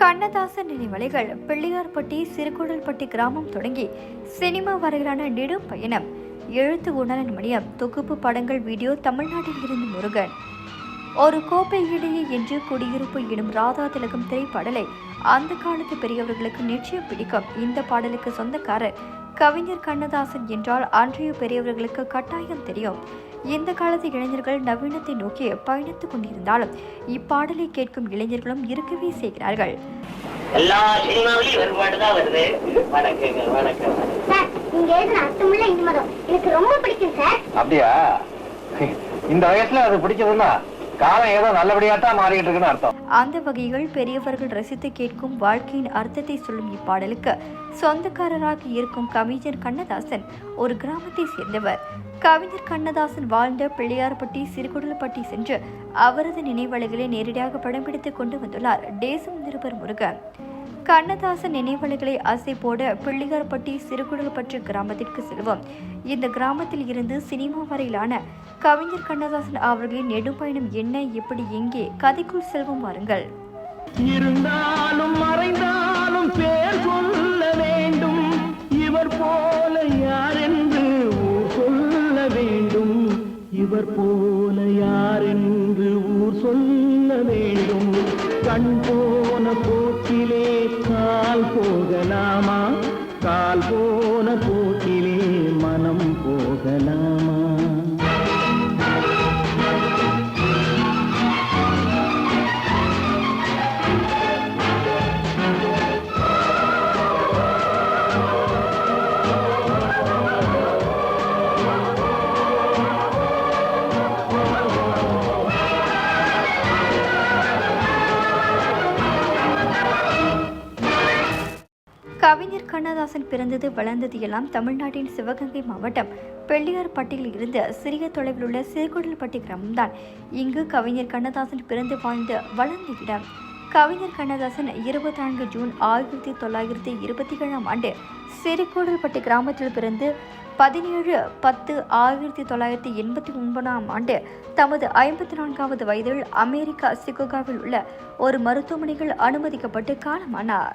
கண்ணதாசன் நினைவலைகள் பிள்ளையார்பட்டி சிறுகுடல்பட்டி கிராமம் தொடங்கி சினிமா வரையிலான நெடும் பயணம். எழுத்து உணரன் மணியம் தொகுப்பு படங்கள் வீடியோ தமிழ்நாட்டில் இருந்து முருகன். ஒரு கோப்பை இடையே என்று குடியிருப்பு எனும் ராதா திலகம் திரைப்பாடலை அந்த காலத்து பெரியவர்களுக்கு நிச்சயம் பிடிக்கும். இந்த பாடலுக்கு சொந்தக்காரர் கவிஞர் கண்ணதாசன் என்றால் அன்றைய பெரியவர்களுக்கு கட்டாயம் தெரியும். இந்த காலத்து இளைஞர்கள் நவீனத்தை நோக்கி பயணித்துக் கொண்டிருந்தாலும் இப்பாடலை கேட்கும் இளைஞர்களும் இருக்கவே செய்கிறார்கள். எல்லா சினிமாவிலையும் வேறுபாடு தான் வருது. வணக்கங்க வணக்கம். சார் நீங்க எழுதின அர்த்தமுள்ள இந்த மதம். எனக்கு ரொம்ப பிடிக்கும் சார். அப்படியா? இந்த வயசுல அது பிடிச்சதுன்னா காலம் ஏதோ நல்லபடியா தான் மாறிட்டு இருக்குன்னு அர்த்தம். அந்த வகையில் பெரியவர்கள் ரசித்து கேட்கும் வாழ்க்கையின் அர்த்தத்தை சொல்லும் இப்பாடலுக்கு சொந்தக்காரராக இருக்கும் கவிஞர் கண்ணதாசன் ஒரு கிராமத்தை சேர்ந்தவர். கவிஞர் கண்ணதாசன் வாழ்ந்த பிள்ளையார்பட்டி சிறுகுடல்பட்டி சென்று அவரது நினைவலைகளை நேரடியாக படம் பிடித்து கொண்டு வந்துள்ளார். தேசம் நிருபர் முருகன். கண்ணதாசன் நினைவலைகளை அசை போட பிள்ளையார்பட்டி சிறுகுடல்பட்டி கிராமத்திற்கு செல்வோம். இந்த கிராமத்தில் இருந்து சினிமா வரையிலான கவிஞர் கண்ணதாசன் அவர்களின் நெடுப்பயணம் என்ன எப்படி எங்கே கதைக்குள் செல்வோம் வாருங்கள். இவர் போல யார் என்று ஊர் சொல்ல வேண்டும். கண் போன போக்கிலே கால் போகலாமா? கால் போன போ கண்ணதாசன் பிறந்தது வளர்ந்தது எல்லாம் தமிழ்நாட்டின் சிவகங்கை மாவட்டம். பெள்ளியார்பட்டியில் இருந்த சிறிய தொலைவில் உள்ள சிறுகுடல்பட்டி கிராமம்தான். இங்கு கவிஞர் கண்ணதாசன் பிறந்து வாழ்ந்த வளர்ந்த இடம். கவிஞர் கண்ணதாசன் இருபத்தி நான்கு ஜூன் ஆயிரத்தி தொள்ளாயிரத்தி இருபத்தி ஏழாம் ஆண்டு சிறுகோடல்பட்டி கிராமத்தில் பிறந்து பதினேழு பத்து ஆயிரத்தி தொள்ளாயிரத்தி எண்பத்தி ஒன்பதாம் ஆண்டு தமது ஐம்பத்தி நான்காவது வயதில் அமெரிக்கா சிகோகாவில் உள்ள ஒரு மருத்துவமனையில் அனுமதிக்கப்பட்டு காலமானார்.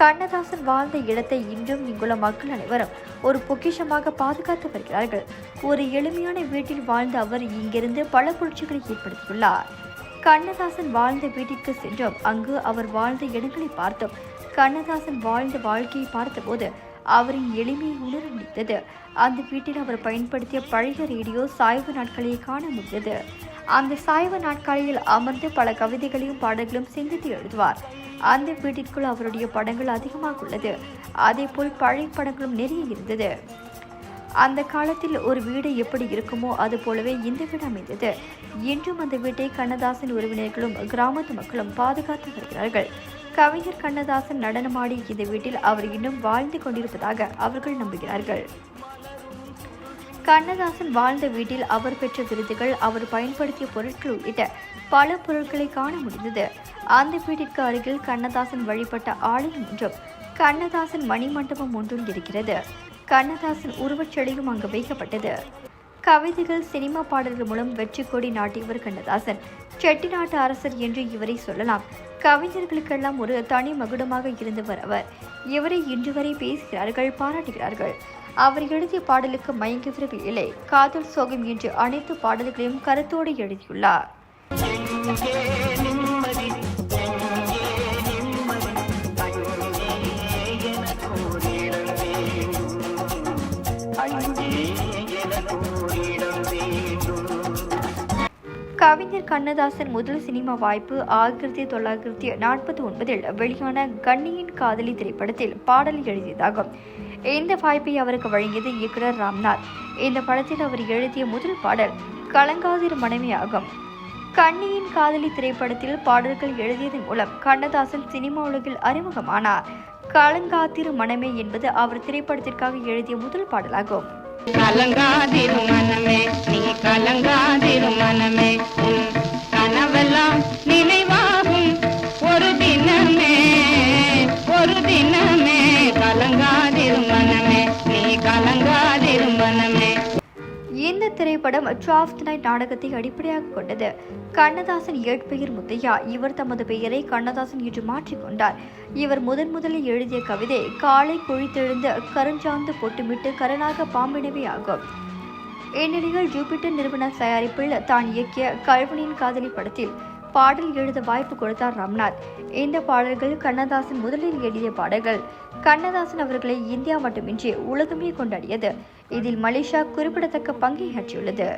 கண்ணதாசன் வாழ்ந்த இடத்தை இன்றும் இங்குள்ள மக்கள் அனைவரும் ஒரு பொக்கிஷமாக பாதுகாத்து வருகிறார்கள். ஒரு எளிமையான வீட்டில் வாழ்ந்த அவர் இங்கிருந்து பல புரட்சிகளை ஏற்படுத்தியுள்ளார். கண்ணதாசன் வாழ்ந்த வீட்டிற்கு சென்றோம் அங்கு அவர் வாழ்ந்த இடங்களை பார்த்தோம் கண்ணதாசன் வாழ்ந்த வாழ்க்கையை பார்த்தபோது அவரின் எளிமையை உணர முடிந்தது. அந்த வீட்டில் அவர் பயன்படுத்திய பழைய ரேடியோ சாய்வு நாட்களை காண முடிந்தது. அந்த சாய்வு நாட்காலியில் அமர்ந்து பல கவிதைகளையும் பாடல்களும் சிந்தித்து எழுதுவார். அந்த வீட்டிற்குள் அவருடைய படங்கள் அதிகமாக உள்ளது. அதேபோல் பழைய படங்களும் நிறைய இருந்தது. அந்த காலத்தில் ஒரு வீடு எப்படி இருக்குமோ அது போலவே இந்த வீடு அமைந்தது. இன்றும் அந்த வீட்டை கண்ணதாசன் உறவினர்களும் கிராமத்து மக்களும் பாதுகாத்து வருகிறார்கள். கவிஞர் கண்ணதாசன் நடனமாடி இந்த வீட்டில் அவர் இன்னும் வாழ்ந்து கொண்டிருப்பதாக அவர்கள் நம்புகிறார்கள். கண்ணதாசன் வாழ்ந்த வீட்டில் அவர் பெற்ற விருதுகள் அவர் பயன்படுத்திய பொருட்கள் உள்ளிட்ட பல பொருட்களை காண முடிந்தது. அந்த வீட்டிற்கு அருகில் கண்ணதாசன் வழிபட்ட ஆலயம் ஒன்றும் கண்ணதாசன் மணிமண்டபம் ஒன்றும் இருக்கிறது. கண்ணதாசன் உருவச்செடியும் அங்கு வைக்கப்பட்டது. கவிதைகள் சினிமா பாடல்கள் மூலம் வெற்றி கொடி நாட்டியவர் கண்ணதாசன். செட்டிநாட்டு அரசர் என்று இவரை சொல்லலாம். கவிஞர்களுக்கெல்லாம் ஒரு தனி மகுடமாக இருந்தவர் அவர். இவரை இன்று வரை பேசுகிறார்கள் பாராட்டுகிறார்கள். அவர் எழுதிய பாடலுக்கு மயங்குகிறவர்கள் இல்லை. காதல் சோகம் என்று அனைத்து பாடல்களையும் கருத்தோடு எழுதியுள்ளார். கவிஞர் கண்ணதாசன் முதல் சினிமா வாய்ப்பு ஆயிரத்தி தொள்ளாயிரத்தி நாற்பத்தி ஒன்பதில் வெளியான கண்ணியின் காதலி திரைப்படத்தில் பாடல் எழுதியதாகும். இந்த வாய்ப்பை அவருக்கு வழங்கியது இயக்குனர் ராம்நாத். இந்த படத்தில் அவர் எழுதிய முதல் பாடல் கலங்காதிரு மனைவி ஆகும் கண்ணியின் காதலி திரைப்படத்தில் பாடல்கள் எழுதியதன் மூலம் கண்ணதாசன் சினிமா உலகில் அறிமுகமானார். கலங்காத்திரு மனமே என்பது அவர் திரைப்படத்திற்காக எழுதிய முதல் பாடலாகும். கலங்காதிரு மனமே நீ கலங்காதிரு மனமே. கனவெல்லாம் நினைவாகும் ஒரு தினமே ஒரு தினம். திரைப்படம் டிராஃப்ட் நைட் நாடகத்தை அடிப்படையாக கொண்டது. கண்ணதாசன் இயற்பெயர் முத்தையா. இவர் தமது பெயரை கண்ணதாசன் என்று மாற்றிக்கொண்டார் இவர் முதன் முதலில் எழுதிய கவிதை காலை குழித்தெழுந்த கருஞ்சாந்து பொட்டுமிட்டு கருணாக பாம்பினவே ஆகும். இந்நிலையில் ஜூபிட்டர் நிறுவன தயாரிப்பில் தான் இயக்கிய கல்வனின் காதலி படத்தில் பாடல் எழுத வாய்ப்பு கொடுத்தார் ராம்நாத். இந்த பாடல்கள் கண்ணதாசன் முதலில் எழுதிய பாடல்கள். கண்ணதாசன் அவர்களை இந்தியா மட்டுமின்றி உலகமே கொண்டாடியது. இதில் மலேசியா குறிப்பிடத்தக்க பங்கையாற்றியுள்ளது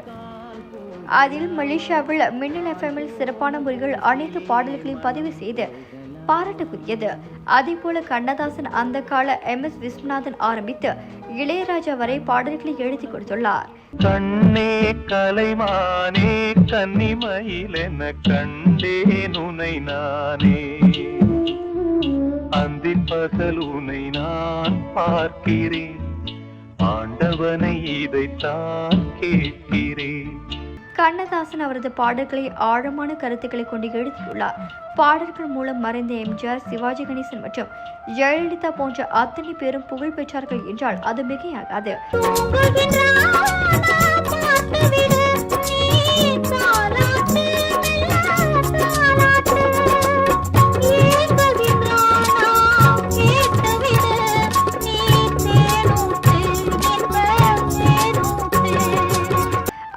அதில் மலேசியாவில் மின்னல் எஃப்எம்மில் சிறப்பான முறையில் அனைத்து பாடல்களையும் பதிவு செய்து பாராட்டுக்குரியது. அதேபோல கண்ணதாசன் அந்த கால எம் எஸ் விஸ்வநாதன் ஆரம்பித்து இளையராஜா வரை பாடல்களை எழுதி கொடுத்துள்ளார். கண்ணே கலைமானே கன்னிமயிலென கண்டே நுனை நானே. அந்த பகல் உனை நான் பார்க்கிறேன். ஆண்டவனை இதைத்தான் கேட்கிறேன். கண்ணதாசன் அவரது பாடல்களை ஆழமான கருத்துக்களை கொண்டு எழுதியுள்ளார். பாடல்கள் மூலம் மறைந்த எம்ஜிஆர் சிவாஜி கணேசன் மற்றும் ஜெயலலிதா போன்ற அத்தனை பேரும் புகழ் பெற்றார்கள் என்றால் அது மிகையாகாது.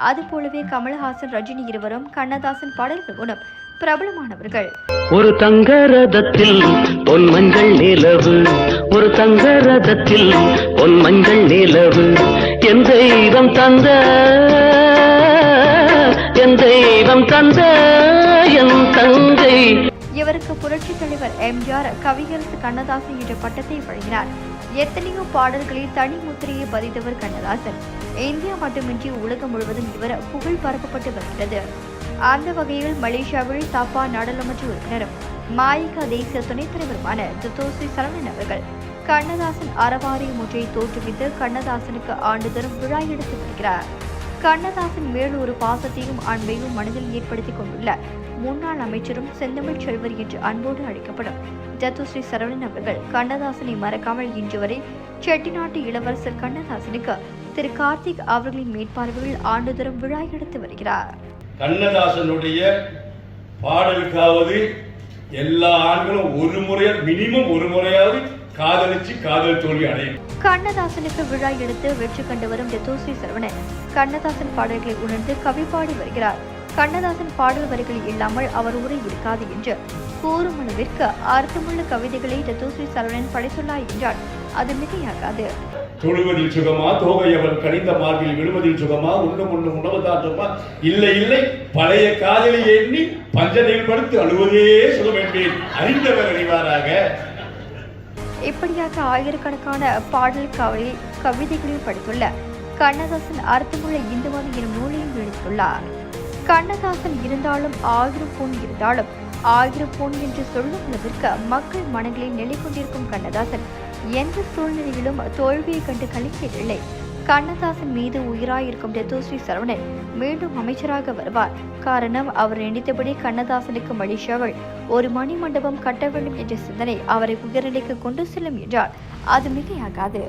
அதுபோலவே கமல்ஹாசன் ரஜினி இருவரும் கண்ணதாசன் பாடல்கள் மூலம் பிரபலமானவர்கள். ஒரு தங்க ரதத்தில் பொன் மஞ்சள் நிலவு ஒரு தங்க ரதத்தில் பொன் மஞ்சள் நிலவு. என் தெய்வம் தந்த என் தெய்வம் தந்த என் தங்கை. இவருக்கு புரட்சித் தலைவர் எம்ஜிஆர் கவியரசு கண்ணதாசன் என்ற பட்டத்தை வழங்கினார். எத்தனையோ பாடல்களில் தனி முத்திரையை பதித்தவர் கண்ணதாசன். இந்தியா மட்டுமின்றி உலகம் முழுவதும் இவர் புகழ் பரப்பப்பட்டு வருகிறது. அந்த வகையில் மலேசியாவில் தாப்பா நாடாளுமன்ற உறுப்பினரும் மாயிகா தேசிய துணைத் தலைவருமான துத்தோசி சரவணன் அவர்கள் கண்ணதாசன் அறவாரியம் ஒன்றை தோற்றுவித்து கண்ணதாசனுக்கு ஆண்டுதோறும் விழா எடுத்து வருகிறார். கண்ணதாசன் மேல் ஒரு பாசத்தையும் அன்பையும் மனதில் ஏற்படுத்திக் கொண்டுள்ள முன்னாள் அமைச்சரும் செந்தமிழ் செல்வர் என்று அன்போடு அழைக்கப்படும் ஜத்துஸ்ரீ சரவணன் அவர்கள் கண்ணதாசனை மறக்காமல் இன்று வரை செட்டிநாட்டு இளவரசர் கண்ணதாசனுக்கு திரு கார்த்திக் அவர்களின் மேற்பார்வையில் ஆண்டுதோறும் விழா எடுத்து வருகிறார். கண்ணதாசனுடைய பாடலுக்காவது எல்லா ஆண்களும் ஒரு முறையா மினிமம் ஒரு முறையாவது காதலிச்சு காதல் தோல்வி அடையும். கண்ணதாசனுக்கு விழா எடுத்து வெற்றி கண்டு வரும் டெத்தோஸ்ரீ சரவணன். கண்ணதாசன் பாடல்களை உணர்ந்து கவி பாடி வருகிறார். கண்ணதாசன் பாடல் வரிகள் இல்லாமல் அவர் உரை இருக்காது என்று கூறும் அளவிற்கு அர்த்தமுள்ள கவிதைகளை டெத்தோஸ்ரீ சரவணன் படைத்துள்ளார் என்றால் அது மிகையாகாது. தொழுவதில் சுகமா தோகை அவன் கனிந்த மார்பில் விழுவதில் சுகமா உண்ணும் உண்ணும் உணவு தாட்டமா இல்லை இல்லை பழைய காதலை எண்ணி பஞ்சனையில் படுத்து அழுவதே சுகம் என்பேன். அறிந்தவர் அறிவாராக. இப்படியாக ஆயிரக்கணக்கான பாடல் கவி கவிதைகளையும் படித்துள்ள கண்ணதாசன் அர்த்தமுள்ள இந்துமதி எனும் நூலையும் எழுதியுள்ளார் கண்ணதாசன் இருந்தாலும் ஆயிரம் பொன் இருந்தாலும் ஆயிரம் பொன் என்று சொல்லும் அளவிற்கு மக்கள் மனங்களில் நிலை கொண்டிருக்கும் கண்ணதாசன் எந்த சூழ்நிலையிலும் தோல்வியை கண்டு கழிக்கவில்லை கண்ணதாசன் மீது உயிராயிருக்கும் டெத்தோஸ்ரீ சரவணன் மீண்டும் அமைச்சராக வருவார். காரணம் அவர் நினைத்தபடி கண்ணதாசனுக்கு மலேசியாவில் ஒரு மணி மண்டபம் கட்ட வேண்டும் என்ற சிந்தனை அவரை உயர்நிலைக்கு கொண்டு செல்லும் என்றால் அது மிகையாகாது.